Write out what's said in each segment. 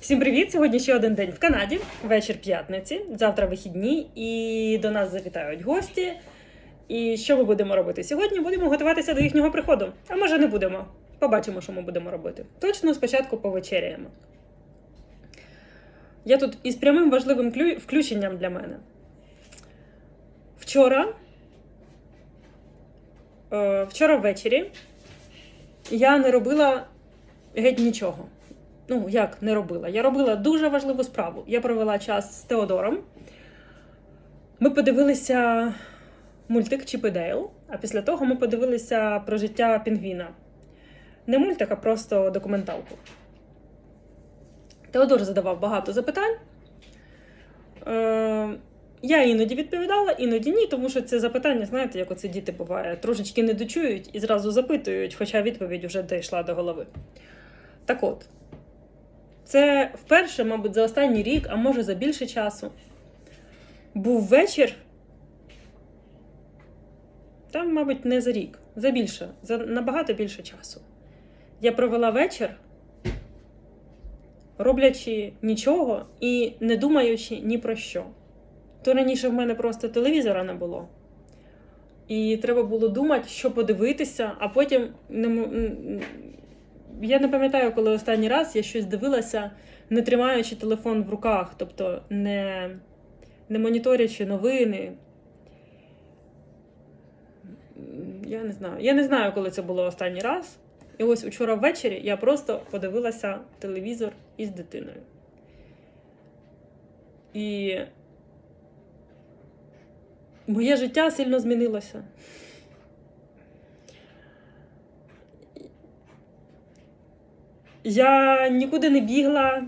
Всім привіт! Сьогодні ще один день в Канаді, вечір п'ятниці. Завтра вихідні, і до нас завітають гості. І що ми будемо робити сьогодні? Будемо готуватися до їхнього приходу. А може не будемо. Побачимо, що ми будемо робити. Точно спочатку повечеряємо. Я тут із прямим важливим клю- включенням для мене. Вчора, е, вчора ввечері я не робила геть нічого. Ну, як не робила? Я робила дуже важливу справу. Я провела час з Теодором. Ми подивилися мультик Чіп і Дейл, а після того ми подивилися про життя пінгвіна. Не мультик, а просто документалку. Теодор задавав багато запитань. Е, я іноді відповідала, іноді ні, тому що це запитання, знаєте, як оце діти буває, трошечки не дочують і зразу запитують, хоча відповідь вже дійшла до голови. Так от, це вперше, мабуть, за останній рік, а може за більше часу. Був вечір. Там, мабуть, не за рік, за більше, за набагато більше часу. Я провела вечір, роблячи нічого і не думаючи ні про що. То раніше в мене просто телевізора не було. І треба було думати, що подивитися, а потім не я не пам'ятаю, коли останній раз я щось дивилася, не тримаючи телефон в руках, тобто не, не моніторячи новини. Я не знаю. Я не знаю, коли це було останній раз. І ось учора ввечері я просто подивилася телевізор із дитиною. І моє життя сильно змінилося. Я нікуди не бігла,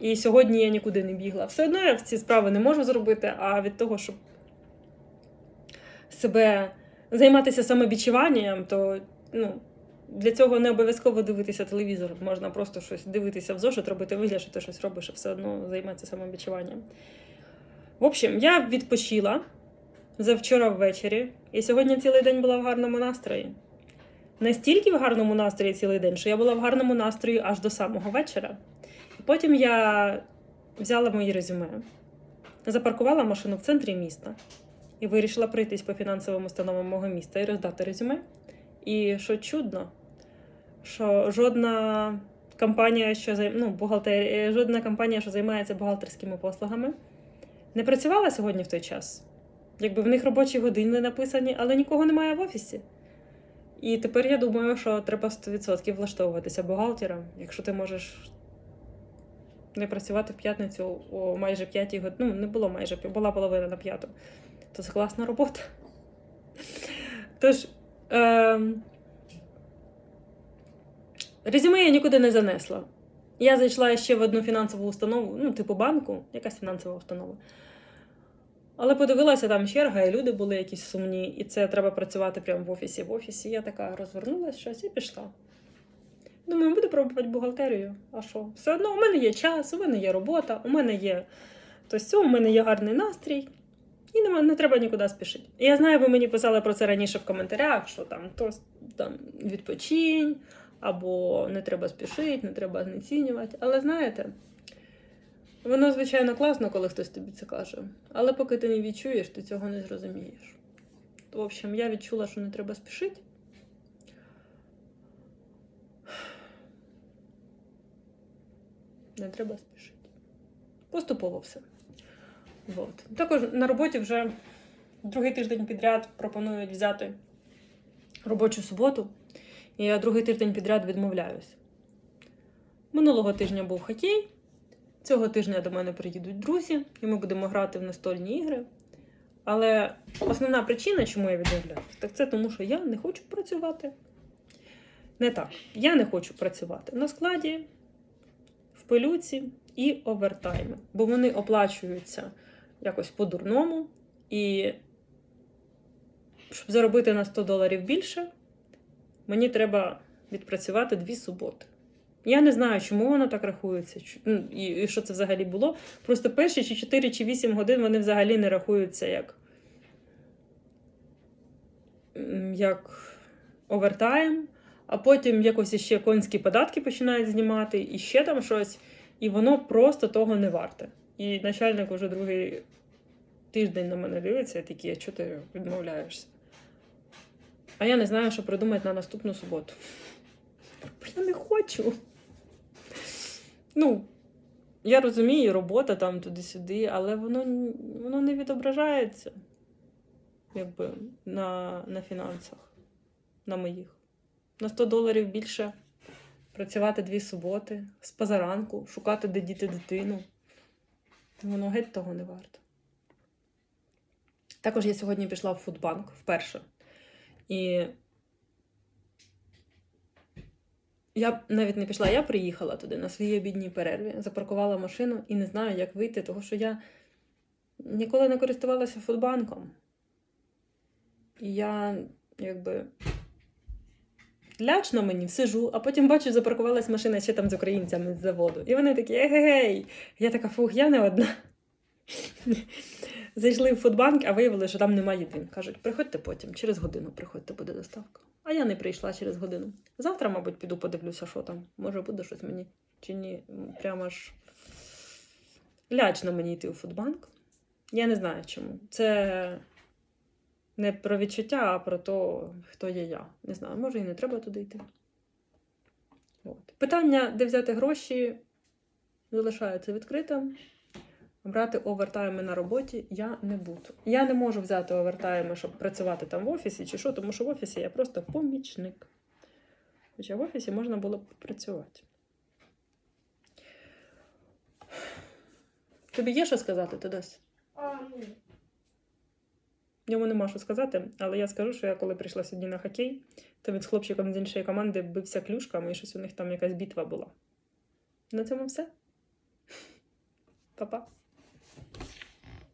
і сьогодні я нікуди не бігла. Все одно я ці справи не можу зробити, а від того, щоб себе займатися самобічуванням, то ну, для цього не обов'язково дивитися телевізор. Можна просто щось дивитися в зошит, робити вигляд, що ти щось робиш, і все одно займатися самобічуванням. В общем, я відпочила завчора ввечері, і сьогодні цілий день була в гарному настрої настільки в гарному настрої цілий день, що я була в гарному настрої аж до самого вечора. Потім я взяла мої резюме, запаркувала машину в центрі міста і вирішила пройтись по фінансовим установам мого міста і роздати резюме. І що чудно, що жодна компанія, що зай... ну, бухгалтер... жодна компанія, що займається бухгалтерськими послугами, не працювала сьогодні в той час. Якби в них робочі години написані, але нікого немає в офісі. І тепер я думаю, що треба 100% влаштовуватися бухгалтером, якщо ти можеш не працювати в п'ятницю о майже п'ятій годині. Ну, не було майже, була половина на п'яту. То це класна робота. Тож, е, резюме я нікуди не занесла. Я зайшла ще в одну фінансову установу, ну, типу банку, якась фінансова установа. Але подивилася, там черга, і люди були якісь сумні, і це треба працювати прямо в офісі. В офісі я така розвернулася щось і пішла. Думаю, буду пробувати бухгалтерію. А що? Все одно у мене є час, у мене є робота, у мене є то сьо, у мене є гарний настрій, і нема, не треба нікуди спішити. Я знаю, ви мені писали про це раніше в коментарях, що там то там відпочинь, або не треба спішити, не треба знецінювати. Але знаєте. Воно, звичайно, класно, коли хтось тобі це каже. Але поки ти не відчуєш, ти цього не зрозумієш. В общем, я відчула, що не треба спішити. Не треба спішити. Поступово все. Вот. Також на роботі вже другий тиждень підряд пропонують взяти робочу суботу. І я другий тиждень підряд відмовляюсь. Минулого тижня був хокей. Цього тижня до мене приїдуть друзі, і ми будемо грати в настольні ігри. Але основна причина, чому я відмовляюсь, так це тому, що я не хочу працювати. Не так. Я не хочу працювати на складі, в пилюці і овертайми, бо вони оплачуються якось по-дурному. І щоб заробити на 100 доларів більше, мені треба відпрацювати дві суботи. Я не знаю, чому воно так рахується, ну, і, що це взагалі було. Просто перші чи 4 чи 8 годин вони взагалі не рахуються як, як овертайм, а потім якось іще конські податки починають знімати, і ще там щось. І воно просто того не варте. І начальник уже другий тиждень на мене дивиться і такий, а чого ти відмовляєшся? А я не знаю, що придумати на наступну суботу. Я не хочу. Ну, я розумію, робота там туди-сюди, але воно, воно не відображається якби, на, на фінансах, на моїх. На 100 доларів більше працювати дві суботи, з позаранку, шукати, де діти дитину. Воно геть того не варто. Також я сьогодні пішла в Фудбанк вперше. І я навіть не пішла, я приїхала туди на своїй обідній перерві, запаркувала машину і не знаю, як вийти, тому що я ніколи не користувалася Фудбанком. І я якби лячно мені сижу, а потім бачу, запаркувалась машина ще там з українцями з заводу. І вони такі егегей. Я така, фух, я не одна. Зайшли в Фудбанк, а виявили, що там немає єдин. Кажуть, приходьте потім, через годину приходьте, буде доставка. А я не прийшла через годину. Завтра, мабуть, піду подивлюся, що там. Може, буде щось мені чи ні. Прямо ж лячно мені йти у Фудбанк. Я не знаю чому. Це не про відчуття, а про те, хто є я. Не знаю, може і не треба туди йти. От. Питання, де взяти гроші, залишається відкритим. Брати овертайми на роботі я не буду. Я не можу взяти овертайми, щоб працювати там в офісі чи що, тому що в офісі я просто помічник. Хоча в офісі можна було б працювати. Тобі є що сказати, Тодос? Йому нема що сказати, але я скажу, що я коли прийшла сьогодні на хокей, то він з хлопчиком з іншої команди бився клюшками, і щось у них там якась бітва була. На цьому все. Па-па.